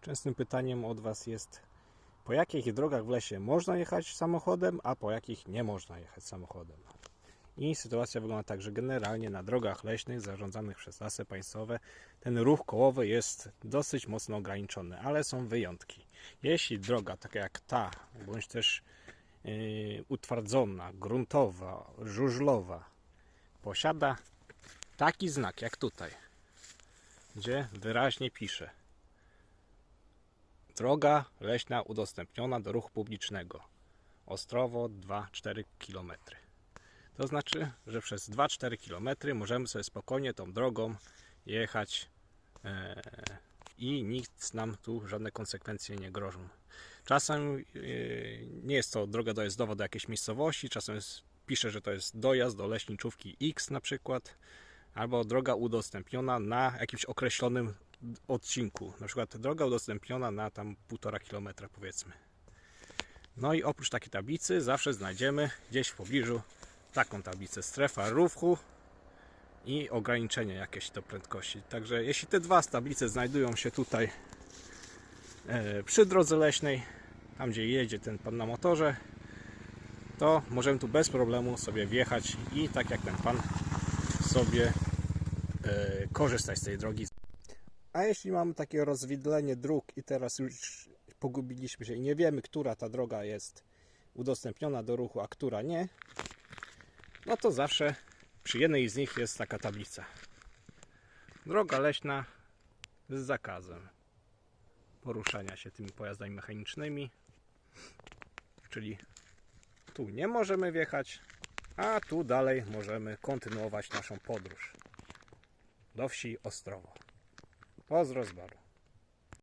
Częstym pytaniem od Was jest, po jakich drogach w lesie można jechać samochodem, a po jakich nie można jechać samochodem. I sytuacja wygląda tak, że generalnie na drogach leśnych zarządzanych przez lasy państwowe ten ruch kołowy jest dosyć mocno ograniczony, ale są wyjątki. Jeśli droga taka jak ta, bądź też yy, utwardzona, gruntowa, żużlowa, posiada taki znak jak tutaj, gdzie wyraźnie pisze Droga leśna udostępniona do ruchu publicznego. Ostrowo 2-4 km. To znaczy, że przez 2-4 km możemy sobie spokojnie tą drogą jechać e, i nic nam tu żadne konsekwencje nie grożą. Czasem e, nie jest to droga dojazdowa do jakiejś miejscowości, czasem jest, pisze, że to jest dojazd do leśniczówki X na przykład, albo droga udostępniona na jakimś określonym odcinku. Na przykład droga udostępniona na tam 1,5 km powiedzmy. No i oprócz takiej tablicy zawsze znajdziemy gdzieś w pobliżu taką tablicę strefa ruchu i ograniczenie jakieś do prędkości. Także jeśli te dwa tablice znajdują się tutaj e, przy drodze leśnej, tam gdzie jedzie ten pan na motorze, to możemy tu bez problemu sobie wjechać i tak jak ten pan sobie e, korzystać z tej drogi. A jeśli mamy takie rozwidlenie dróg i teraz już pogubiliśmy się i nie wiemy, która ta droga jest udostępniona do ruchu, a która nie, no to zawsze przy jednej z nich jest taka tablica. Droga leśna z zakazem poruszania się tymi pojazdami mechanicznymi, czyli tu nie możemy wjechać, a tu dalej możemy kontynuować naszą podróż do wsi Ostrowo. Pozdro z baru.